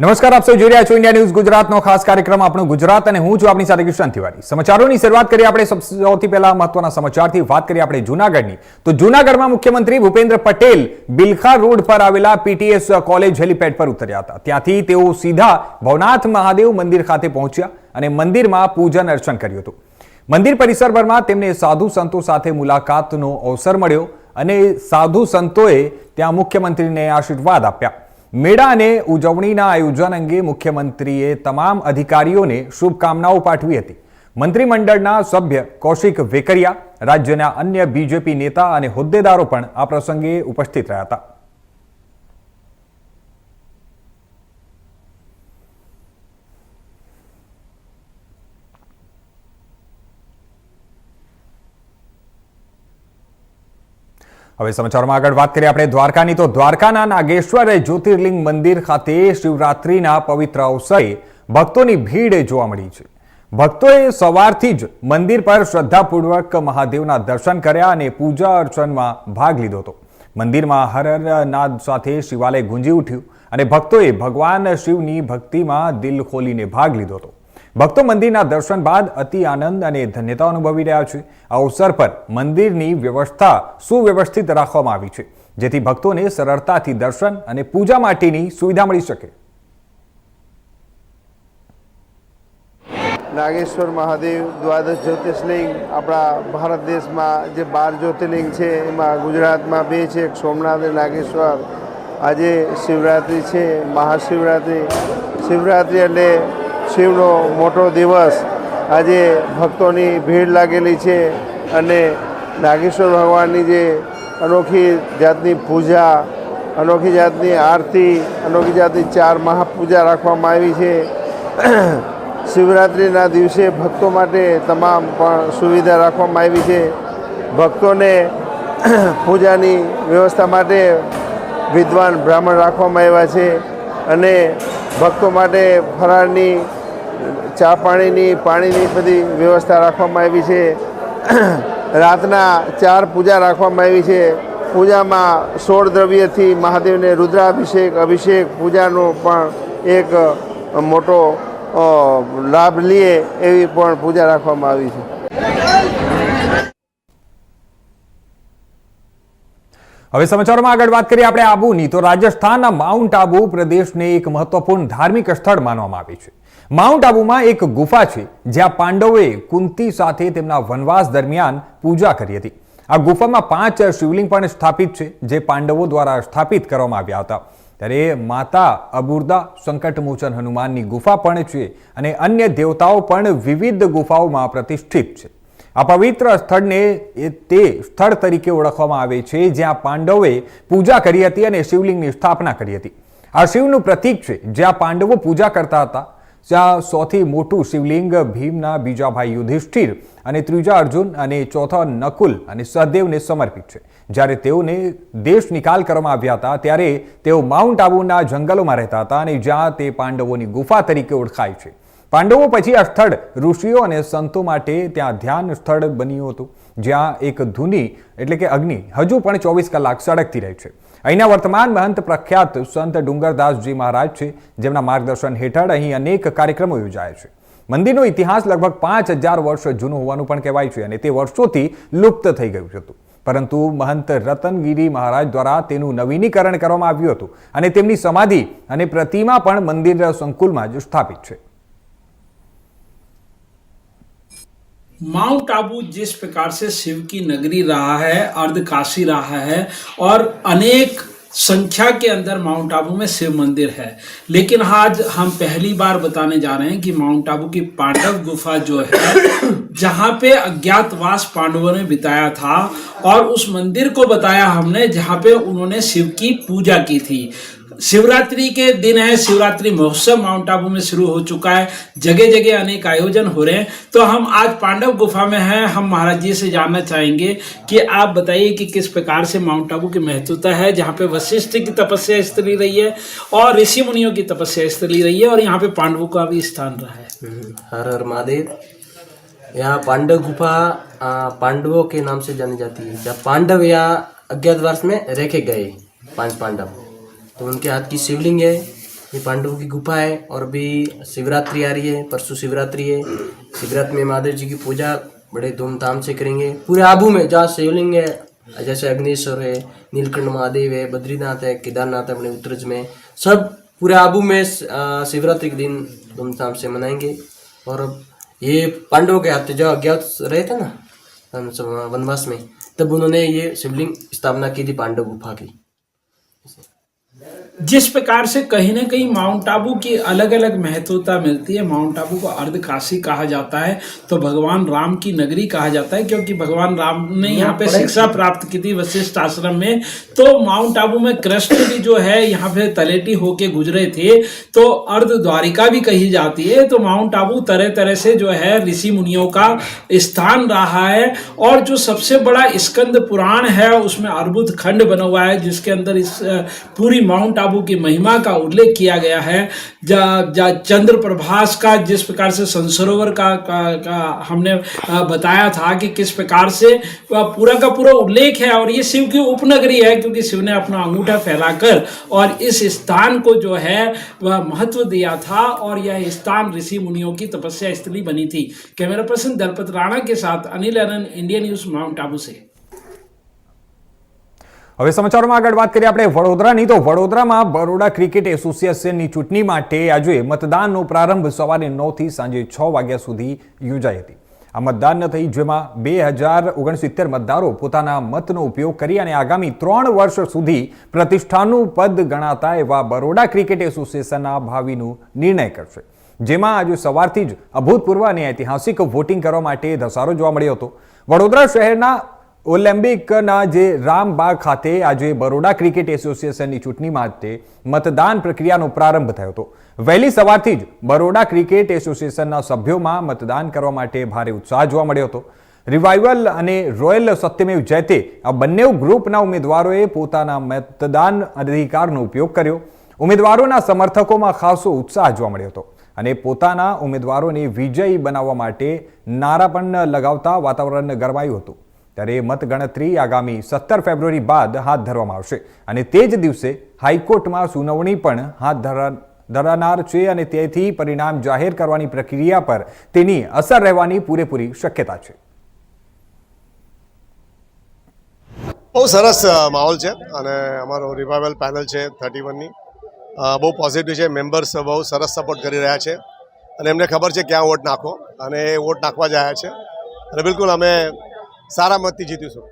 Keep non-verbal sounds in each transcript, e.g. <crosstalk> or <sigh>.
નમસ્કાર, આપ સૌ જોઈ રહ્યા છો ઇન્ડિયા ન્યૂઝ ગુજરાતનો ખાસ કાર્યક્રમ આપણું ગુજરાત અને હું છું આપની સાથે કિશન તિવારી. સમાચારોની શરૂઆત કરીએ આપણે સૌથી પહેલા મહત્વના સમાચારથી વાત કરીએ આપણે જૂનાગઢની. તો જૂનાગઢમાં મુખ્યમંત્રી ભૂપેન્દ્ર પટેલ બિલખા રોડ પર આવેલા પીટીએસ કોલેજ હેલીપેડ પર ઉતર્યા હતા. ત્યાંથી તેઓ સીધા ભવનાથ મહાદેવ મંદિર ખાતે પહોંચ્યા અને મંદિરમાં પૂજન અર્ચન કર્યું હતું. મંદિર પરિસરભરમાં તેમને સાધુ સંતો સાથે મુલાકાતનો અવસર મળ્યો અને સાધુ સંતોએ ત્યાં મુખ્યમંત્રીને આશીર્વાદ આપ્યા. મેળા અને ઉજવણીના આયોજન અંગે મુખ્યમંત્રીએ તમામ અધિકારીઓને શુભકામનાઓ પાઠવી હતી. મંત્રીમંડળના સભ્ય કૌશિક વેકરિયા, રાજ્યના અન્ય બીજેપી નેતા અને હોદ્દેદારો પણ આ પ્રસંગે ઉપસ્થિત રહ્યા હતા. હવે સમાચારોમાં આગળ વાત કરીએ આપણે દ્વારકાની. તો દ્વારકાના નાગેશ્વર જ્યોતિર્લિંગ મંદિર ખાતે શિવરાત્રિના પવિત્ર અવસરે ભક્તોની ભીડ જોવા મળી છે. ભક્તોએ સવારથી જ મંદિર પર શ્રદ્ધાપૂર્વક મહાદેવના દર્શન કર્યા અને પૂજા અર્ચનમાં ભાગ લીધો હતો. મંદિરમાં હર હર નાદ સાથે શિવાલય ગુંજી ઉઠ્યું અને ભક્તોએ ભગવાન શિવની ભક્તિમાં દિલ ખોલીને ભાગ લીધો હતો. ભક્તો મંદિરના દર્શન બાદ અતિ આનંદ અને ધન્યતા અનુભવી રહ્યા છે. આ અવસર પર મંદિરની વ્યવસ્થા સુવ્યવસ્થિત રાખવામાં આવી છે, જેથી ભક્તોને સરળતાથી દર્શન અને પૂજા માટેની સુવિધા મળી શકે. નાગેશ્વર મહાદેવ દ્વાદશ જ્યોતિર્લિંગ આપણા ભારત દેશમાં જે બાર જ્યોતિર્લિંગ છે, એમાં ગુજરાતમાં બે છે, એક સોમનાથ અને નાગેશ્વર. આજે શિવરાત્રિ છે, મહાશિવરાત્રિ. શિવરાત્રિ એટલે શિવનો મોટો દિવસ આજે ભક્તોની ભીડ લાગેલી છે અને નાગેશ્વર ભગવાનની જે અનોખી જાતની પૂજા, અનોખી જાતની આરતી, અનોખી જાતની ચાર મહાપૂજા રાખવામાં આવી છે. શિવરાત્રિના દિવસે ભક્તો માટે તમામ પણ સુવિધા રાખવામાં આવી છે. ભક્તોને પૂજાની વ્યવસ્થા માટે વિદ્વાન બ્રાહ્મણ રાખવામાં આવ્યા છે અને ભક્તો માટે ફરાળની ચા પાણીની પાણીની બધી વ્યવસ્થા રાખવામાં આવી છે. રાતના ચાર પૂજા રાખવામાં આવી છે. પૂજામાં સોળ દ્રવ્યથી મહાદેવને રુદ્રાભિષેક, અભિષેક, પૂજાનો પણ એક મોટો લાભ લઈએ એવી પણ પૂજા રાખવામાં આવી છે. હવે સમાચારોમાં આગળ વાત કરીએ આપણે આબુની. તો રાજસ્થાનના માઉન્ટ આબુ પ્રદેશને એક મહત્વપૂર્ણ ધાર્મિક સ્થળ માનવામાં આવે છે. માઉન્ટ આબુમાં એક ગુફા છે, જ્યાં પાંડવોએ કુંતી સાથે તેમના વનવાસ દરમિયાન પૂજા કરી હતી. આ ગુફામાં પાંચ શિવલિંગ પણ સ્થાપિત છે, જે પાંડવો દ્વારા સ્થાપિત કરવામાં આવ્યા હતા. ત્યારે માતા અબુર્દા સંકટમોચન હનુમાનની ગુફા પણ છે અને અન્ય દેવતાઓ પણ વિવિધ ગુફાઓમાં પ્રતિષ્ઠિત છે. આ પવિત્ર સ્થળને તે સ્થળ તરીકે ઓળખવામાં આવે છે, જ્યાં પાંડવોએ પૂજા કરી હતી અને શિવલિંગની સ્થાપના કરી હતી. આ શિવનું પ્રતીક છે, જ્યાં પાંડવો પૂજા કરતા હતા. જ્યાં સૌથી મોટું શિવલિંગ ભીમના બીજા ભાઈ યુધિષ્ઠિર અને ત્રીજા અર્જુન અને ચોથા નકુલ અને સહદેવને સમર્પિત છે. જ્યારે તેઓને દેશ નિકાલ કરવામાં આવ્યા હતા, ત્યારે તેઓ માઉન્ટ આબુના જંગલોમાં રહેતા હતા અને જ્યાં તે પાંડવોની ગુફા તરીકે ઓળખાય છે. પાંડવો પછી આ સ્થળ ઋષિઓ અને સંતો માટે ત્યાં ધ્યાન સ્થળ બન્યું હતું, જ્યાં એક ધૂની એટલે કે અગ્નિ હજુ પણ ચોવીસ કલાક સળગતી રહે છે. અહીંના વર્તમાન મહંત પ્રખ્યાત સંત ડુંગરદાસજી મહારાજ છે, જેમના માર્ગદર્શન હેઠળ અહીં અનેક કાર્યક્રમો યોજાય છે. મંદિરનો ઇતિહાસ લગભગ પાંચ હજાર વર્ષ જૂનું હોવાનું પણ કહેવાય છે અને તે વર્ષોથી લુપ્ત થઈ ગયું હતું. પરંતુ મહંત રતનગીરી મહારાજ દ્વારા તેનું નવીનીકરણ કરવામાં આવ્યું હતું અને તેમની સમાધિ અને પ્રતિમા પણ મંદિર સંકુલમાં જ સ્થાપિત છે. माउंट आबू जिस प्रकार से शिव की नगरी रहा है, अर्धकाशी रहा है, और अनेक संख्या के अंदर माउंट आबू में शिव मंदिर है। लेकिन आज हम पहली बार बताने जा रहे हैं कि माउंट आबू की पांडव गुफा जो है, जहाँ पे अज्ञातवास पांडवों ने बिताया था, और उस मंदिर को बताया हमने, जहाँ पे उन्होंने शिव की पूजा की थी। शिवरात्रि के दिन है, शिवरात्रि महोत्सव माउंट आबू में शुरू हो चुका है जगह जगह अनेक आयोजन हो रहे हैं। तो हम आज पांडव गुफा में हैं, हम महाराज जी से जानना चाहेंगे कि आप बताइए कि किस प्रकार से माउंट आबू की महत्वता है, जहाँ पे वशिष्ठ की तपस्या स्थली रही है और ऋषि मुनियों की तपस्या स्थली रही है और यहाँ पे पांडवों का भी स्थान रहा है। हर हर महादेव। यहाँ पांडव गुफा पांडवों के नाम से जानी जाती है। जब पांडव यहाँ अज्ञातवास में रखे गए, पाँच पांडव। तो उनके हाथ की शिवलिंग है, ये पांडवों की गुफा है और अभी शिवरात्रि आ रही है, परसों शिवरात्रि है। शिवरात्रि में महादेव जी की पूजा बड़े धूमधाम से करेंगे। पूरे आबू में जहाँ शिवलिंग है, जैसे अग्निश्वर है, नीलकंठ महादेव है, बद्रीनाथ है, केदारनाथ है अपने उत्तरज में, सब पूरे आबू में शिवरात्रि के दिन धूमधाम से मनाएँगे। और ये पांडवों के हाथ, जो अज्ञात रहे थे ना वनवास में, तब उन्होंने ये शिवलिंग स्थापना की थी पांडव गुफा की। जिस प्रकार से कहीं ना कहीं माउंट आबू की अलग अलग महत्वता मिलती है माउंट आबू को अर्ध काशी कहा जाता है तो भगवान राम की नगरी कहा जाता है क्योंकि भगवान राम ने यहाँ पे शिक्षा प्राप्त की थी वशिष्ठ आश्रम में। तो माउंट आबू में कृष्ण भी जो है यहाँ पे तलेटी होके गुजरे थे तो अर्ध द्वारिका भी कही जाती है। तो माउंट आबू तरह तरह से जो है ऋषि मुनियों का स्थान रहा है और जो सबसे बड़ा स्कंद पुराण है उसमें अर्बुद खंड बना हुआ है जिसके अंदर इस पूरी माउंट आबू की महिमा का उल्लेख किया गया है। जा, जा चंद्र प्रभास का जिस प्रकार से संसरोवर का, का, का हमने बताया था कि किस प्रकार से पूरा का पूरा उल्लेख है और ये शिव की उपनगरी है क्योंकि शिव ने अपना अंगूठा फैलाकर और इस स्थान को जो है वह महत्व दिया था और यह स्थान ऋषि मुनियों की तपस्या स्थली बनी थी। कैमरा पर्सन दलपत राणा के साथ अनिल अनंत इंडियन न्यूज़ माउंट आबू से। હવે સમાચારોમાં આગળ વાત કરીએ આપણે વડોદરાની. તો વડોદરામાં બરોડા ક્રિકેટ એસોસિએશનની ચૂંટણી માટે આજે મતદાનનો પ્રારંભ સવારે નવથી સાંજે છ વાગ્યા સુધી યોજાઈ હતી. આ મતદાન થઈ જેમાં બે હજાર ઓગણસિત્તેર મતદારો પોતાના મતનો ઉપયોગ કરી અને આગામી ત્રણ વર્ષ સુધી પ્રતિષ્ઠાનું પદ ગણાતા એવા બરોડા ક્રિકેટ એસોસિએશનના ભાવિનું નિર્ણય કરશે. જેમાં આજે સવારથી જ અભૂતપૂર્વ અને ઐતિહાસિક વોટિંગ કરવા માટે ધસારો જોવા મળ્યો હતો. વડોદરા શહેરના ઓલિમ્પિકના જે રામબાગ ખાતે આજે બરોડા ક્રિકેટ એસોસિએશનની ચૂંટણી માટે મતદાન પ્રક્રિયાનો પ્રારંભ થયો હતો. વહેલી સવારથી જ બરોડા ક્રિકેટ એસોસિએશનના સભ્યોમાં મતદાન કરવા માટે ભારે ઉત્સાહ જોવા મળ્યો હતો. રિવાઇવલ અને રોયલ સત્યમેવ જયતે આ બંને ગ્રુપના ઉમેદવારોએ પોતાના મતદાન અધિકારનો ઉપયોગ કર્યો. ઉમેદવારોના સમર્થકોમાં ખાસો ઉત્સાહ જોવા મળ્યો હતો અને પોતાના ઉમેદવારોને વિજયી બનાવવા માટે નારા પણ લગાવતા વાતાવરણ ગરમાયું હતું. ત્યારે મતગણતરી આગામી સત્તર ફેબ્રુઆરી બાદ હાથ ધરવામાં આવશે. અને તે જ દિવસે હાઈકોર્ટમાં સુનાવણી પણ હાથ ધરા, ધરાનાર છે અને તેથી પરિણામ જાહેર કરવાની પ્રક્રિયા પર તેની અસર રહેવાની પૂરેપૂરી શક્યતા છે. બહુ સરસ માહોલ છે અને અમારો રિવાઇવલ પેનલ છે થર્ટી વનની બહુ પોઝિટિવ છે મેમ્બર્સ બહુ સરસ સપોર્ટ કરી રહ્યા છે. અને એમને ખબર છે ક્યાં વોટ નાખો. અને એ વોટ નાખવા જ આવ્યા છે. અને બિલકુલ અમે સારા મતથી જીતીશું.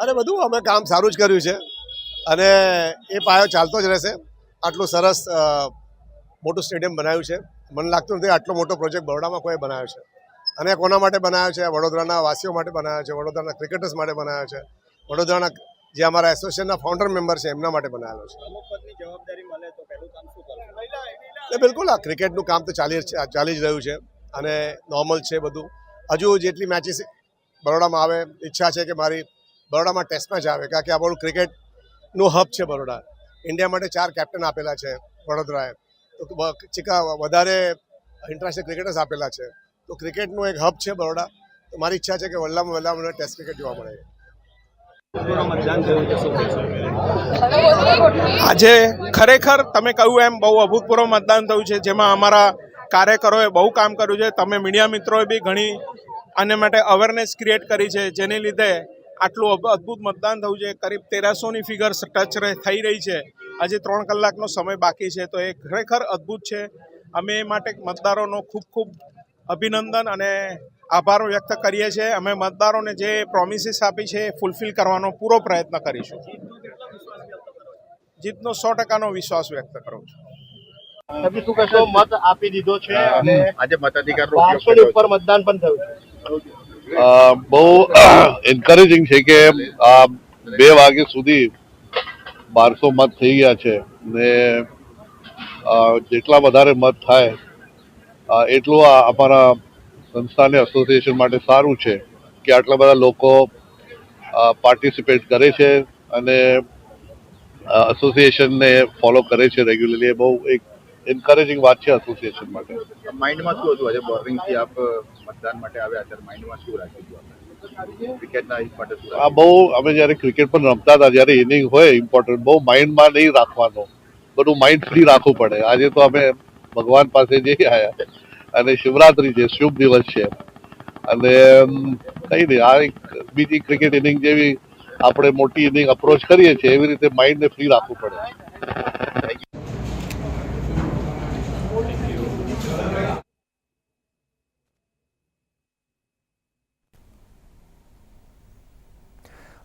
અરે બધું, અમે કામ સારું જ કર્યું છે. અને એ પાયો ચાલતો જ રહેશે. આટલું સરસ મોટું સ્ટેડિયમ બનાવ્યું છે. મને લાગતું નથી આટલો મોટો પ્રોજેક્ટ બરોડામાં કોઈ બનાવ્યો છે. અને કોના માટે બનાવ્યો છે? વડોદરાના વાસીઓ માટે બનાવ્યો છે? વડોદરાના ક્રિકેટર્સ માટે બનાવ્યો છે? વડોદરાના જે અમારા એસોસિએશનના ફાઉન્ડર મેમ્બર છે, એમના માટે બનાવેલો છે. બિલકુલ આ ક્રિકેટનું કામ તો ચાલી ચાલી જ રહ્યું છે. અને નોર્મલ છે બધું. હજુ જેટલી મેચીસ બરોડામાં આવે, ઈચ્છા છે કે મારી બરોડામાં ટેસ્ટ મેચ આવે, કારણ કે આ બધું ક્રિકેટનું હબ છે બરોડા. ઇન્ડિયા માટે ચાર કેપ્ટન આપેલા છે વડોદરાએ. તો ચીકા, વધારે ઇન્ટરનેશનલ ક્રિકેટર્સ આપેલા છે. તો ક્રિકેટનું એક હબ છે બરોડા. તો મારી ઈચ્છા છે કે વલ્લામાં વહેલા મને ટેસ્ટ ક્રિકેટ જોવા મળે. આજે ખરેખર તમે કહ્યું એમ બહુ અભૂતપૂર્વ મતદાન થયું છે, જેમાં અમારા કાર્યકરોએ બહુ કામ કર્યું છે. તમે મીડિયા મિત્રોએ બી ઘણી આને માટે અવેરનેસ ક્રિએટ કરી છે. જેને લીધે આટલું અદ્ભુત મતદાન થયું છે. કરીબ તેરસોની ફિગર ટચ થઈ રહી છે. હજી ત્રણ કલાકનો સમય બાકી છે. તો એ ખરેખર અદ્ભુત છે. અમે એ માટે મતદારોનો ખૂબ ખૂબ અભિનંદન અને આભાર વ્યક્ત કરીએ છીએ. અમે મતદારોને જે પ્રોમિસીસ આપી છે એ ફૂલફિલ કરવાનો પૂરો પ્રયત્ન કરીશું. જીતનો સો ટકાનો વિશ્વાસ વ્યક્ત કરું છું. મત આપી દીધો છે અને આજે મતાધિકારનો ઉપર મતદાન પણ થયું છે. બહુ <coughs> એન્કરેજિંગ છે કે આ બે વાગ્યા સુધી બારસો મત થઈ ગયા છે ને જેટલા વધારે મત થાય એટલું આ અમારા સંસ્થાને એસોસિએશન માટે સારું છે કે આટલા બધા લોકો પાર્ટિસિપેટ કરે છે અને એસોસિએશનને ફોલો કરે છે રેગ્યુલરલી એ બહુ એક એન્કરેજિંગ વાત છે એસોસિએશન માટે. માઇન્ડમાં શું હતું આજે? બોરિંગથી આપ મતદાન માટે આવ્યા ત્યારે માઇન્ડમાં શું રાખ્યું હતું? આ બહુ અમે જ્યારે ક્રિકેટ પણ રમતા હતા જ્યારે ઇનિંગ હોય ઇમ્પોર્ટન્ટ બહુ માઇન્ડમાં નહીં રાખવાનો. બધું માઇન્ડ ફ્રી રાખવું પડે. આજે તો અમે ભગવાન પાસે જઈ આવ્યા અને શિવરાત્રી છે શુભ દિવસ છે. અને કઈ નહીં આ એક બીજી ક્રિકેટ ઇનિંગ જેવી આપણે મોટી ઇનિંગ અપ્રોચ કરીએ છીએ એવી રીતે માઇન્ડને ફ્રી રાખવું પડે.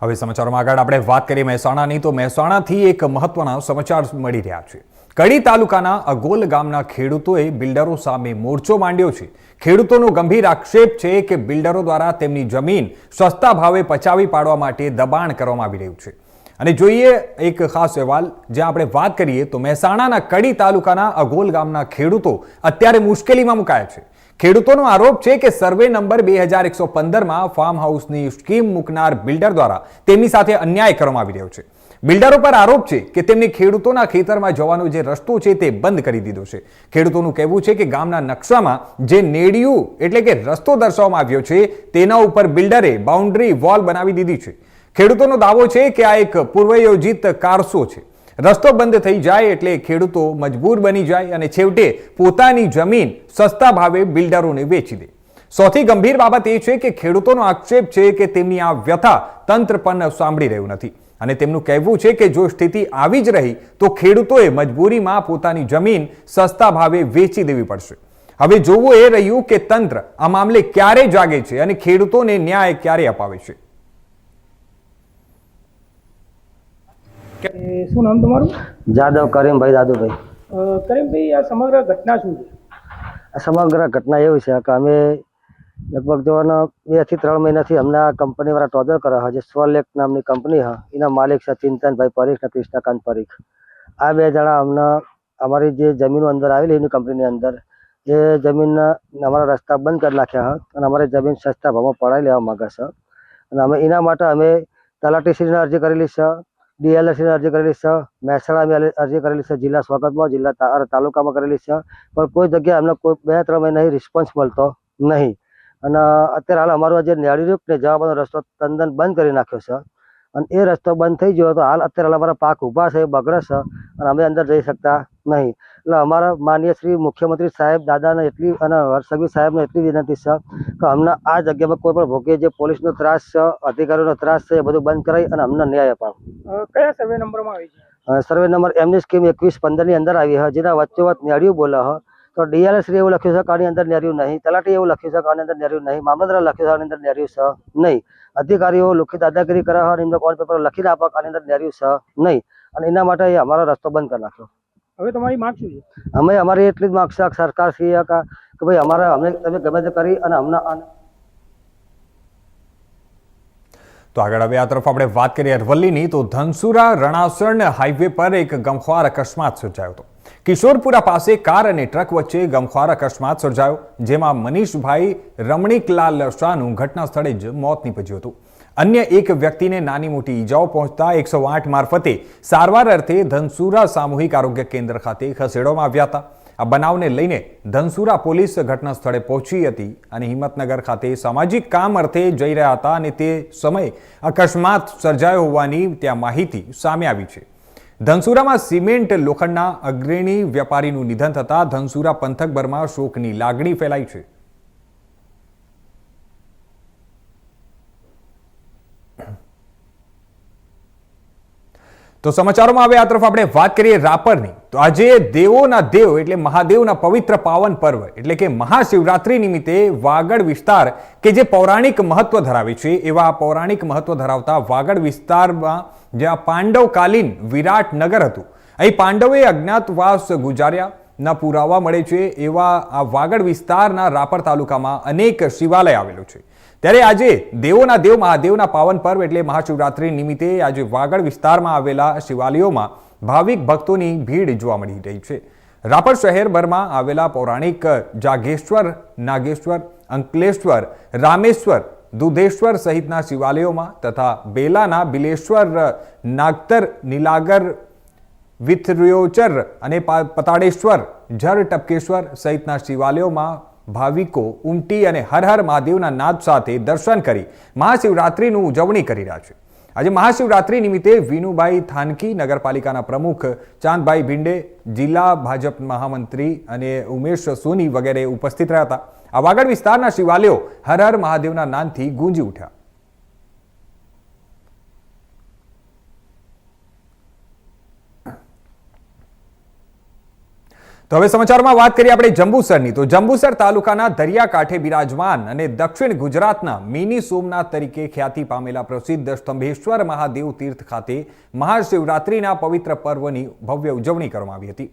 હવે સમાચારોમાં આગળ આપણે વાત કરીએ મહેસાણાની, તો મહેસાણાથી એક મહત્વના સમાચાર મળી રહ્યા છે. કડી તાલુકાના અગોલ ગામના ખેડૂતોએ બિલ્ડરો સામે મોરચો માંડ્યો છે. ખેડૂતોનો ગંભીર આક્ષેપ છે કે બિલ્ડરો દ્વારા તેમની જમીન સસ્તા ભાવે પચાવી પાડવા માટે દબાણ કરવામાં આવી રહ્યું છે. અને જોઈએ એક ખાસ અહેવાલ, જ્યાં આપણે વાત કરીએ તો મહેસાણાના કડી તાલુકાના અગોલ ગામના ખેડૂતો અત્યારે મુશ્કેલીમાં મુકાયા છે. ખેડૂતોનો આરોપ છે કે સર્વે નંબર બે હજાર એકસો પંદરમાં ફાર્મ હાઉસની સ્કીમ મૂકનાર બિલ્ડર દ્વારા તેમની સાથે અન્યાય કરવામાં આવી રહ્યો છે. બિલ્ડરો પર આરોપ છે કે તેમને ખેડૂતોના ખેતરમાં જવાનો જે રસ્તો છે તે બંધ કરી દીધો છે. ખેડૂતોનું કહેવું છે કે ગામના નકશામાં જે નેડિયું એટલે કે રસ્તો દર્શાવવામાં આવ્યો છે, તેના ઉપર બિલ્ડરે બાઉન્ડ્રી વોલ બનાવી દીધી છે. ખેડૂતોનો દાવો છે કે આ એક પૂર્વયોજિત કારસો છે. રસ્તો બંધ થઈ જાય એટલે ખેડૂતો મજબૂર બની જાય અને છેવટે પોતાની જમીન સસ્તા ભાવે બિલ્ડરોને વેચી દે. સૌથી ગંભીર બાબત એ છે કે ખેડૂતોનો આક્ષેપ છે કે તેમની આ વ્યથા તંત્ર પણ સાંભળી રહ્યું નથી. અને તેમનું કહેવું છે કે જો સ્થિતિ આવી જ રહી, તો ખેડૂતોએ મજબૂરીમાં પોતાની જમીન સસ્તા ભાવે વેચી દેવી પડશે. હવે જોવું એ રહ્યું કે તંત્ર આ મામલે ક્યારે જાગે છે અને ખેડૂતોને ન્યાય ક્યારે અપાવે છે? શું નામ તમારું? જાદવ કરીમભાઈ દાદુભાઈ કરીમભાઈ આ સમગ્ર ઘટના શું છે? આ સમગ્ર ઘટના એવી છે કે અમે લગભગ જોવાનો બેથી ત્રણ મહિનાથી અમને આ કંપનીવાળા ટોદર કરે છે જે સ્વલેક નામની કંપની હા એના માલિક છે ચિંતનભાઈ પરીખ અને કૃષ્ણકાંત પરીખ. આ બે જણા અમને અમારી જે જમીનો અંદર આવેલી એની કંપનીની અંદર એ જમીનના અમારા રસ્તા બંધ કરી નાખ્યા હતા અને અમારી જમીન સસ્તા ભાવમાં પડાવી લેવા માંગે છે. અને અમે એના માટે અમે તલાટીશ્રીને અરજી કરેલી છે ડીએલએસને અરજી કરેલી છે. મહેસાણા અમે અરજી કરેલી છે. જિલ્લા સ્વાગતમાં, જિલ્લા તાલુકામાં કરેલી છે. પણ કોઈ જગ્યાએ અમને કોઈ બે ત્રણ મહિના રિસ્પોન્સ મળતો નહીં. અને અત્યારે હાલ અમારો જે નેળીરૂપ ને જવાબનો રસ્તો તંદન બંધ કરી નાખ્યો છે. અને એ રસ્તો બંધ થઈ ગયો તો હાલ અત્યારે હાલ અમારા પાક ઊભા છે, બગડે છે અને અમે અંદર જઈ શકતા નહીં. એટલે અમારા માનીય શ્રી મુખ્યમંત્રી સાહેબ દાદાને એટલી અને હર્ષસંઘવી સાહેબને એટલી વિનંતી છે કે અમને આ જગ્યામાં કોઈ પણ ભોગે જે પોલીસનો ત્રાસ છે અધિકારીઓનો ત્રાસ છે એ બધું બંધ કરાવી અને અમને ન્યાય અપાવો કયા સર્વે નંબરમાં આવી છે? સર્વે નંબર એમની સ્કીમ એકવીસ પંદરની અંદર આવી છે જેના વચ્ચોવચ નેડિયું બોલે હ. તો ડીએલએસરી એવું લખ્યું છે કે આની અંદર નેર્યું નહીં. તલાટી એવું લખ્યું છે કે આની અંદર નેર્યું નહીં. મામલતદાર લખ્યું છે આની અંદર નેર્યું છે નહીં. અધિકારીઓ લુખી દાદાગીરી કરે અને એમને કોલ પેપર લખીને આપવા આની અંદર નેર્યું છે નહીં. અને એના માટે અમારો રસ્તો બંધ કરી નાખ્યો. હવે તમારી માંગ શું છે? અમે અમારી એટલી જ માગશે સરકાર શ્રી કે કે ભાઈ અમારે અમને તમે ગમે તે કરી અને અમને તો આગળ હવે આ તરફ આપણે વાત કરીએ અરવલ્લીની તો ધનસુરા રણાસણ હાઈવે પર એક ગમખ્વાર અકસ્માત સર્જાયો હતો. કિશોરપુરા પાસે કાર અને ટ્રક વચ્ચે ગમખ્વાર અકસ્માત સર્જાયો જેમાં મનીષભાઈ રમણીકલાલ શાહનું ઘટના સ્થળે જ મોત નીપજ્યું હતું. અન્ય એક વ્યક્તિને નાની મોટી ઈજાઓ પહોંચતા એકસો આઠ મારફતે સારવાર અર્થે ધનસુરા સામૂહિક આરોગ્ય કેન્દ્ર ખાતે ખસેડવામાં આવ્યા હતા. આ બનાવને લઈને ધનસુરા પોલીસ ઘટના સ્થળે પહોંચી હતી અને હિંમતનગર ખાતે સામાજિક કામ અર્થે જઈ રહ્યા હતા અને તે સમયે અકસ્માત સર્જાયો હોવાની ત્યાં માહિતી સામે આવી છે. ધનસુરામાં સિમેન્ટ લોખંડના અગ્રણી વેપારીનું નિધન થતાં ધનસુરા પંથકભરમાં શોકની લાગણી ફેલાઈ છે. તો સમાચારોમાં હવે આ તરફ આપણે વાત કરીએ રાપરની. તો આજે દેવોના દેવ એટલે મહાદેવના પવિત્ર પાવન પર્વ એટલે કે મહાશિવરાત્રી નિમિત્તે વાગડ વિસ્તાર કે જે પૌરાણિક મહત્વ ધરાવે છે, એવા પૌરાણિક મહત્વ ધરાવતા વાગડ વિસ્તારમાં જ્યાં પાંડવકાલીન વિરાટ નગર હતું, અહીં પાંડવે અજ્ઞાતવાસ ગુજાર્યા. ના પુરાવા મળે છે, એવા આ વાગડ વિસ્તારના રાપર તાલુકામાં અનેક શિવાલય આવેલું છે. ત્યારે આજે દેવોના દેવ, મહાદેવના પાવન પર્વ એટલે મહાશિવરાત્રિ નિમિત્તે આજે વાગડ વિસ્તારમાં આવેલા શિવાલયોમાં ભાવિક ભક્તોની ભીડ જોવા મળી રહી છે. રાપર શહેરભરમાં આવેલા પૌરાણિક જાગેશ્વર, નાગેશ્વર, અંકલેશ્વર, રામેશ્વર, દુધેશ્વર સહિતના શિવાલયોમાં તથા બેલાના બિલેશ્વર, નાગતર, નીલાગર, વિથર્યોચર અને પતાડેશ્વર જર ટપકેશ્વર સહિતના શિવાલયોમાં ભાવિકો ઉમટી અને હર હર મહાદેવના નાદ સાથે દર્શન કરી મહાશિવરાત્રિનું ઉજવણી કરી રહ્યા છે. આજે મહાશિવરાત્રિ નિમિત્તે વિનુભાઈ થાનકી નગરપાલિકાના પ્રમુખ ચાંદભાઈ ભીંડે, જિલ્લા ભાજપ મહામંત્રી અને ઉમેશ સોની વગેરે ઉપસ્થિત રહ્યા હતા. આ વાગડ વિસ્તારના શિવાલયો હર હર મહાદેવના નાદથી ગુંજી ઉઠ્યા. તો હવે સમાચારમાં વાત કરીએ આપણે જંબુસરની. તો જંબુસર તાલુકાના દરિયાકાંઠે બિરાજમાન અને દક્ષિણ ગુજરાતના મિની સોમનાથ તરીકે ખ્યાતિ પામેલા પ્રસિદ્ધ સ્તંભેશ્વર મહાદેવ તીર્થ ખાતે મહાશિવરાત્રિના પવિત્ર પર્વની ભવ્ય ઉજવણી કરવામાં આવી હતી.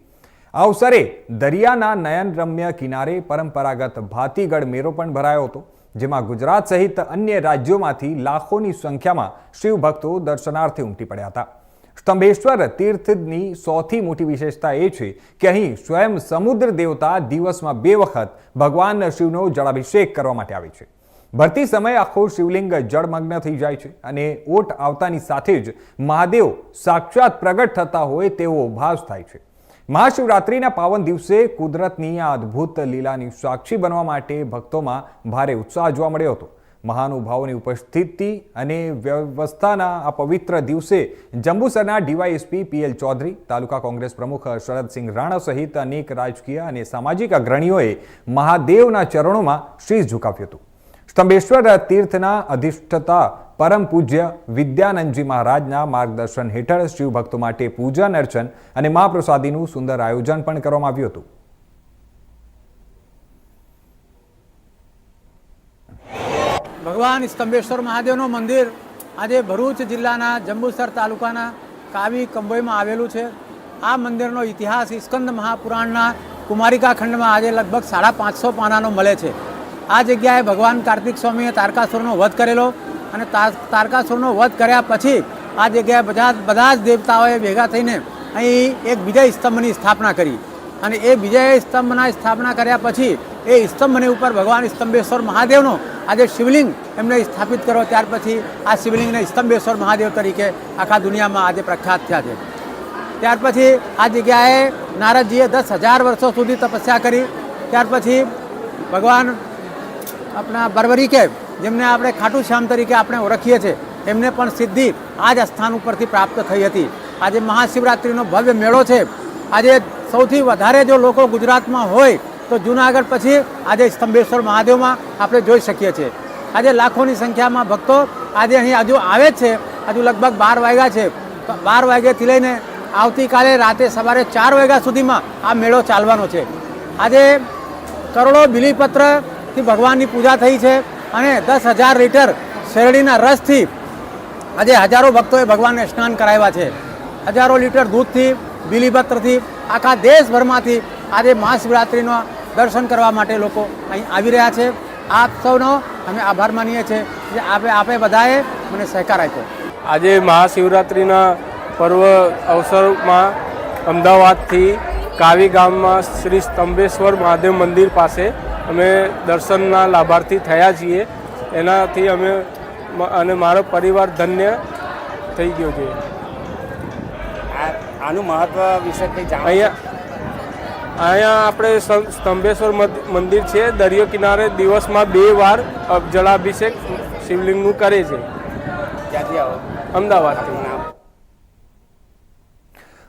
આ અવસરે દરિયાના નયનરમ્ય કિનારે પરંપરાગત ભાતીગઢ મેળો પણ ભરાયો હતો, જેમાં ગુજરાત સહિત અન્ય રાજ્યોમાંથી લાખોની સંખ્યામાં શિવભક્તો દર્શનાર્થે ઉમટી પડ્યા હતા. સ્તંભેશ્વર તીર્થની સૌથી મોટી વિશેષતા એ છે કે અહીં સ્વયં સમુદ્ર દેવતા દિવસમાં બે વખત ભગવાન શિવનો જળાભિષેક કરવા માટે આવે છે. ભરતી સમયે આખો શિવલિંગ જળમગ્ન થઈ જાય છે અને ઓટ આવતાની સાથે જ મહાદેવ સાક્ષાત પ્રગટ થતા હોય તેવો ભાસ થાય છે. મહાશિવરાત્રિના પાવન દિવસે કુદરતની આ અદ્ભુત લીલાની સાક્ષી બનવા માટે ભક્તોમાં ભારે ઉત્સાહ જોવા મળ્યો હતો. મહાનુભાવોની ઉપસ્થિતિ અને વ્યવસ્થાના આ પવિત્ર દિવસે જંબુસરના ડીવાયએસપી પીએલ ચૌધરી, તાલુકા કોંગ્રેસ પ્રમુખ શરદસિંહ રાણા સહિત અનેક રાજકીય અને સામાજિક અગ્રણીઓએ મહાદેવના ચરણોમાં શીશ ઝુકાવ્યું હતું. સ્તંભેશ્વર તીર્થના અધિષ્ઠતા, પરમ પૂજ્ય વિદ્યાનંદજી મહારાજના માર્ગદર્શન હેઠળ શિવભક્તો માટે પૂજન અર્ચન અને મહાપ્રસાદીનું સુંદર આયોજન પણ કરવામાં આવ્યું હતું. ભગવાન સ્તંભેશ્વર મહાદેવનું મંદિર આજે ભરૂચ જિલ્લાના જંબુસર તાલુકાના કાવી કંબોઈમાં આવેલું છે. આ મંદિરનો ઇતિહાસ સ્કંદ મહાપુરાણના કુમારિકા ખંડમાં આજે લગભગ સાડા પાંચસો પાનાનો મળે છે. આ જગ્યાએ ભગવાન કાર્તિક સ્વામીએ તારકાસુરનો વધ કરેલો અને તાર- તારકાસુરનો વધ કર્યા પછી આ જગ્યાએ બધા બધા જ દેવતાઓએ ભેગા થઈને અહીં એક વિજય સ્તંભની સ્થાપના કરી. અને એ વિજય સ્તંભના સ્થાપના કર્યા પછી એ સ્તંભની ઉપર ભગવાન સ્તંભેશ્વર મહાદેવનો આજે શિવલિંગ એમને સ્થાપિત કરો ત્યાર પછી આ શિવલિંગને સ્તંભેશ્વર મહાદેવ તરીકે આખા દુનિયામાં આજે પ્રખ્યાત થયા છે. ત્યાર પછી આ જગ્યાએ નારદજીએ દસ હજાર વર્ષો સુધી તપસ્યા કરી. ત્યાર પછી ભગવાન આપણા બરબરીકે, જેમને આપણે ખાટુ શ્યામ તરીકે આપણે ઓળખીએ છીએ, એમને પણ સિદ્ધિ આ જ સ્થાન ઉપરથી પ્રાપ્ત થઈ હતી. આજે મહાશિવરાત્રિનો ભવ્ય મેળો છે. આજે સૌથી વધારે જો લોકો ગુજરાતમાં હોય તો જુનાગઢ પછી આજે સ્તંભેશ્વર મહાદેવમાં આપણે જોઈ શકીએ છીએ. આજે લાખોની સંખ્યામાં ભક્તો આજે અહીં હજુ આવે જ છે. હજુ લગભગ બાર વાગ્યા છે. બાર વાગ્યાથી લઈને આવતીકાલે રાતે સવારે ચાર વાગ્યા સુધીમાં આ મેળો ચાલવાનો છે. આજે કરોડો બિલીપત્રથી ભગવાનની પૂજા થઈ છે અને દસ હજાર લીટર શેરડીના રસથી આજે હજારો ભક્તોએ ભગવાનને સ્નાન કરાવ્યા છે. હજારો લીટર દૂધથી, બિલીપત્રથી આખા દેશભરમાંથી આજે મહાશિવરાત્રિનો દર્શન કરવા માટે લોકો અહીં આવી રહ્યા છે. આપ સૌનો અમે આભાર માનીએ છીએ જે આપે આપે બધાએ મને સહકાર આપ્યો. આજે મહાશિવરાત્રિના પર્વ અવસરમાં અમદાવાદથી કાવી ગામમાં શ્રી સ્તંભેશ્વર મહાદેવ મંદિર પાસે અમે દર્શનના લાભાર્થી થયા છીએ. એનાથી અમે અને મારો પરિવાર ધન્ય થઈ ગયો છે. આનું મહત્વ વિશે કંઈ જાણ અહીંયા અહીંયા આપણે સ્તં- સ્તંભેશ્વર મદ- મંદિર છે. દરિયો કિનારે દિવસમાં બે વાર જળાભિષેક શિવલિંગનું કરે છે. અમદાવાદથી.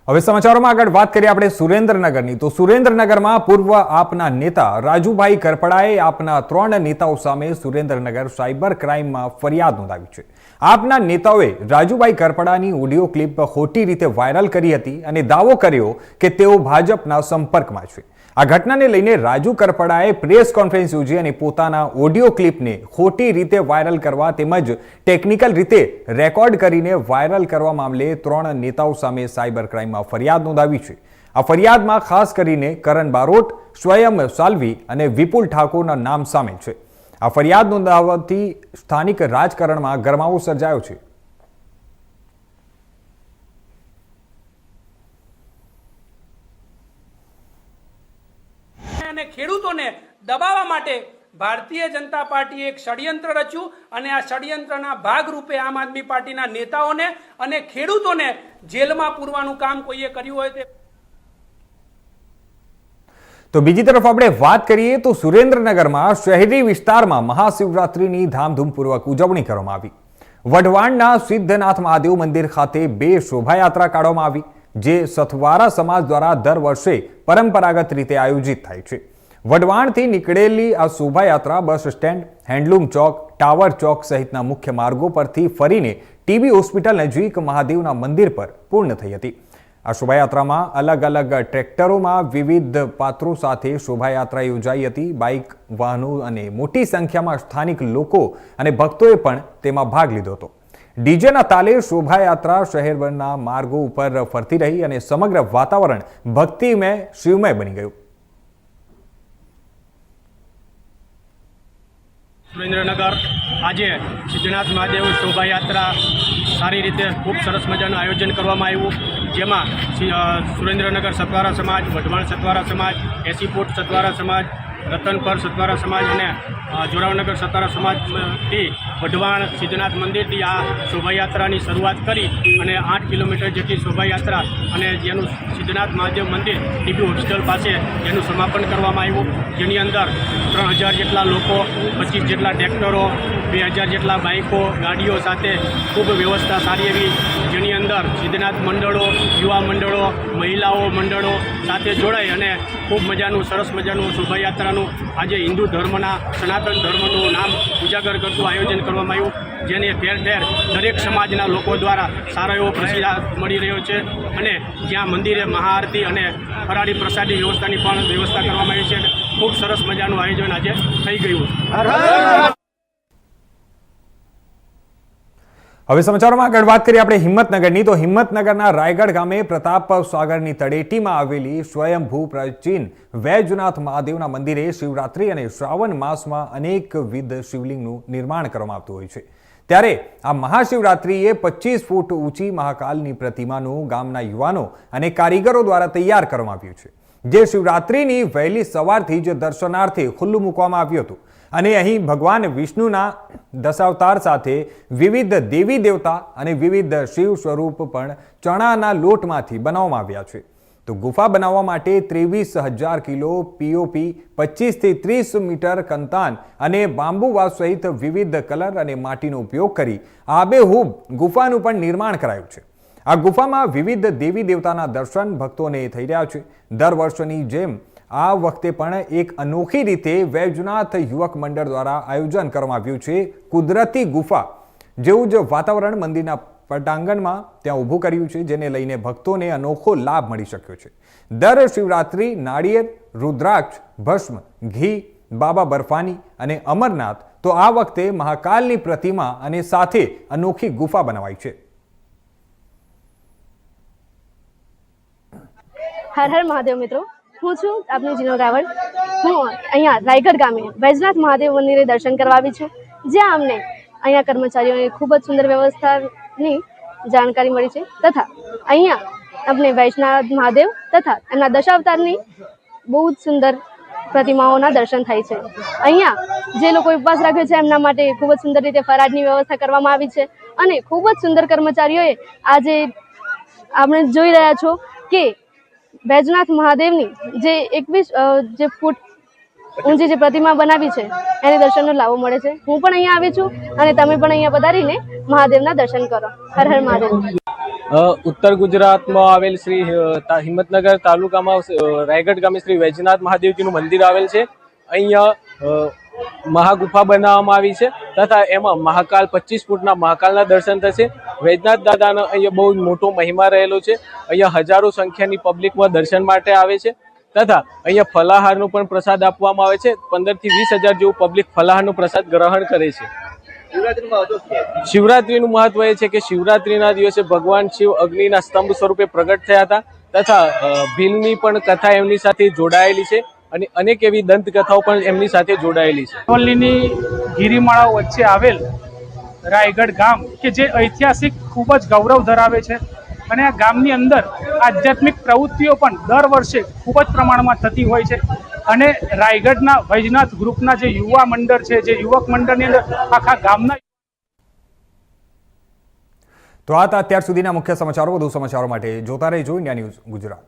હવે સમાચારોમાં આગળ વાત કરીએ આપણે સુરેન્દ્રનગરની. તો સુરેન્દ્રનગરમાં પૂર્વ આપના નેતા રાજુભાઈ કરપડાએ આપના ત્રણ નેતાઓ સામે સુરેન્દ્રનગર સાયબર ક્રાઇમમાં ફરિયાદ નોંધાવી છે. આપના નેતાઓએ રાજુભાઈ કરપડાની ઓડિયો ક્લિપ ખોટી રીતે વાયરલ કરી હતી અને દાવો કર્યો કે તેઓ ભાજપના સંપર્કમાં છે. આ ઘટનાને લઈને રાજુ કરપડાએ પ્રેસ કોન્ફરન્સ યોજી અને પોતાના ઓડિયો ક્લિપને ખોટી રીતે વાયરલ કરવા તેમજ ટેકનિકલ રીતે રેકોર્ડ કરીને વાયરલ કરવા મામલે ત્રણ નેતાઓ સામે સાયબર ક્રાઇમમાં ફરિયાદ નોંધાવી છે. આ ફરિયાદમાં ખાસ કરીને કરણ બારોટ, સ્વયં સાલ્વી અને વિપુલ ઠાકોરના નામ સામેલ છે. આ ફરિયાદ નોંધાવવાથી સ્થાનિક રાજકારણમાં ગરમાવો સર્જાયો છે અને ખેડૂતોને દબાવવા માટે ભારતીય જનતા પાર્ટીએ એક ષડયંત્ર રચ્યું અને આ ષડયંત્રના ભાગરૂપે આમ આદમી પાર્ટીના નેતાઓને અને ખેડૂતોને જેલમાં પૂરવાનું કામ કોઈએ કર્યું હોય તે તો બીજી તરફ આપણે વાત કરીએ તો સુરેન્દ્રનગરમાં શહેરી વિસ્તારમાં મહાશિવરાત્રિની ધામધૂમપૂર્વક ઉજવણી કરવામાં આવી. વઢવાણના સિદ્ધનાથ મહાદેવ મંદિર ખાતે બે શોભાયાત્રા કાઢવામાં આવી, જે સથવારા સમાજ દ્વારા દર વર્ષે પરંપરાગત રીતે આયોજિત થાય છે. વઢવાણથી નીકળેલી આ શોભાયાત્રા બસ સ્ટેન્ડ, હેન્ડલૂમ ચોક, ટાવર ચોક સહિતના મુખ્ય માર્ગો પરથી ફરીને ટીબી હોસ્પિટલ નજીક મહાદેવના મંદિર પર પૂર્ણ થઈ હતી. આ શોભાયાત્રામાં અલગ અલગ ટ્રેક્ટરોમાં વિવિધ પાત્રો સાથે શોભાયાત્રા યોજાઈ હતી. બાઇક, વાહનો અને મોટી સંખ્યામાં સ્થાનિક લોકો અને ભક્તોએ પણ તેમાં ભાગ લીધો હતો. ડીજેના તાલે શોભાયાત્રા શહેરના માર્ગો ઉપર ફરતી રહી અને સમગ્ર વાતાવરણ ભક્તિમય, શિવમય બની ગયું. સુરેન્દ્રનગર. આજે સિદ્ધનાથ મહાદેવ શોભાયાત્રા સારી રીતે ખૂબ સરસ મજાનું આયોજન કરવામાં આવ્યું. જેમાં સુરેન્દ્રનગર સતવારા સમાજ, વઢવાણ સતવારા સમાજ એસીપોટ સતવારા સમાજ રતનપર સતવારા સમાજ અને જોરાવનગર સતવારા સમાજથી વઢવાણ સિદ્ધનાથ મંદિરથી આ શોભાયાત્રાની શરૂઆત કરી અને આઠ કિલોમીટર જેટલી શોભાયાત્રા અને જેનું સિદ્ધનાથ મહાદેવ મંદિર ટીબી હોસ્પિટલ પાસે જેનું સમાપન કરવામાં આવ્યું. જેની અંદર ત્રણ હજાર જેટલા લોકો, પચીસ જેટલા ટ્રેક્ટરો, બે હજાર જેટલા બાઇકો ગાડીઓ સાથે ખૂબ વ્યવસ્થા સારી એવી જેની અંદર સિદ્ધનાથ મંડળો, યુવા મંડળો, મહિલાઓ મંડળો સાથે જોડાઈ અને ખૂબ મજાનું, સરસ મજાનું શોભાયાત્રાનું આજે હિન્દુ ધર્મના, સનાતન ધર્મનું નામ ઉજાગર કરતું આયોજન કરવામાં આવ્યું, જેને ઠેર ઠેર દરેક સમાજના લોકો દ્વારા સારો એવો પ્રતિસાદ મળી રહ્યો છે અને જ્યાં મંદિરે મહાઆરતી અને ફરાળી પ્રસાદી વ્યવસ્થાની પણ વ્યવસ્થા કરવામાં આવી છે ખૂબ સરસ મજાનું આયોજન આજે થઈ ગયું. હવે સમાચારોમાં આગળ વાત કરીએ આપણે હિંમતનગરની. તો હિંમતનગરના રાયગઢ ગામે પ્રતાપ સાગરની તળેટીમાં આવેલી સ્વયંભૂ પ્રાચીન વૈજનાથ મહાદેવના મંદિરે શિવરાત્રી અને શ્રાવણ માસમાં અનેકવિધ શિવલિંગનું નિર્માણ કરવામાં આવતું હોય છે. ત્યારે આ મહાશિવરાત્રિએ પચીસ ફૂટ ઊંચી મહાકાલની પ્રતિમાનું ગામના યુવાનો અને કારીગરો દ્વારા તૈયાર કરવામાં આવ્યું છે. જે શિવરાત્રિની વહેલી સવારથી જ દર્શનાર્થે ખુલ્લું મૂકવામાં આવ્યું હતું. અને અહીં ભગવાન વિષ્ણુના દશાવતાર સાથે વિવિધ દેવી દેવતા અને વિવિધ શિવ સ્વરૂપ પણ ચણાના લોટમાંથી બનાવવામાં આવ્યા છે. તો ગુફા બનાવવા માટે ત્રેવીસ હજાર કિલો પીઓપી પચીસથી ત્રીસ મીટર કંતાન અને બાંબુવાસ સહિત વિવિધ કલર અને માટીનો ઉપયોગ કરી આબેહૂબ ગુફાનું પણ નિર્માણ કરાયું છે. આ ગુફામાં વિવિધ દેવી દેવતાના દર્શન ભક્તોને થઈ રહ્યા છે. દર વર્ષની જેમ આ વખતે પણ એક અનોખી રીતે વૈજનાથ યુવક મંડળ દ્વારા આયોજન કરવામાં આવ્યું છે, કુદરતી ગુફા, જેવું જ વાતાવરણ મંદિરના પટાંગણમાં ત્યાં ઊભું કર્યું છે, જેને લઈને ભક્તોને અનોખો લાભ મળી શક્યો છે. દર શિવરાત્રિ નાળિયેર, રુદ્રાક્ષ, ભસ્મ, ઘી, બાબા બર્ફાની અને અમરનાથ તો આ વખતે મહાકાલની પ્રતિમા અને સાથે અનોખી ગુફા બનાવાઈ છે. હર હર મહાદેવ મિત્રો. હું છું આપની જીનો રાવળ. હું અહીંયા રાયગઢ ગામે વૈજનાથ મહાદેવ મંદિરે દર્શન કરવા આવી છું. જ્યાં અમને અહીંયા કર્મચારીઓને ખૂબ જ સુંદર વ્યવસ્થાની જાણકારી મળી છે તથા અહીંયા અમને વૈષ્ણવ મહાદેવ તથા એમના દશાવતારની બહુ જ સુંદર પ્રતિમાઓના દર્શન થાય છે. અહીંયા જે લોકો ઉપવાસ રાખે છે એમના માટે ખૂબ જ સુંદર રીતે ફરાજની વ્યવસ્થા કરવામાં આવી છે અને ખૂબ જ સુંદર કર્મચારીઓએ આજે આપણે જોઈ રહ્યા છો કે વૈજનાથ મહાદેવની જે એકવીસ જે ફૂટ ઊંચી જે પ્રતિમા બનાવી છે, એને દર્શનનો લાભો મળે છે. હું પણ અહીંયા આવી છું અને તમે પણ અહીંયા પધારીને મહાદેવના દર્શન કરો. હર હર મહાદેવ. ઉત્તર ગુજરાતમાં આવેલ શ્રી હિંમતનગર તાલુકામાં રાયગઢ ગામે શ્રી વૈજનાથ મહાદેવજીનું મંદિર આવેલ છે. અહીંયા મહાગુફા બનાવવામાં આવી છે તથા એમાં મહાકાલ પચીસ ફૂટના મહાકાલના દર્શન થશે. વૈદ્યનાથ દાદાનો અહીંયા બહુ મોટો મહિમા રહેલો છે. અહીંયા હજારો સંખ્યાની પબ્લિકમાં દર્શન માટે આવે છે તથા અહીંયા ફલાહારનો પણ પ્રસાદ આપવામાં આવે છે. પંદરથી વીસ હજાર જેવું પબ્લિક ફલાહારનો પ્રસાદ ગ્રહણ કરે છે. શિવરાત્રીનું મહત્વ એ છે કે શિવરાત્રીના દિવસે ભગવાન શિવ અગ્નિના સ્તંભ સ્વરૂપે પ્રગટ થયા હતા તથા ભીલની પણ કથા એમની સાથે જોડાયેલી છે. અને અનેક એવી દંતકથાઓ પણ એમની સાથે જોડાયેલી છે. અરવલ્લીની ગિરિમાળાઓ વચ્ચે આવેલ રાયગઢ ગામ કે જે ઐતિહાસિક ખૂબ જ ગૌરવ ધરાવે છે અને આ ગામની અંદર આધ્યાત્મિક પ્રવૃત્તિઓ પણ દર વર્ષે ખૂબ જ પ્રમાણમાં થતી હોય છે અને રાયગઢના વૈજનાથ ગ્રુપના જે યુવા મંડળ છે જે યુવક મંડળની અંદર આખા ગામના તો આ હતા અત્યાર સુધીના મુખ્ય સમાચારો. વધુ સમાચારો માટે જોતા રહેજો. India news Gujarat.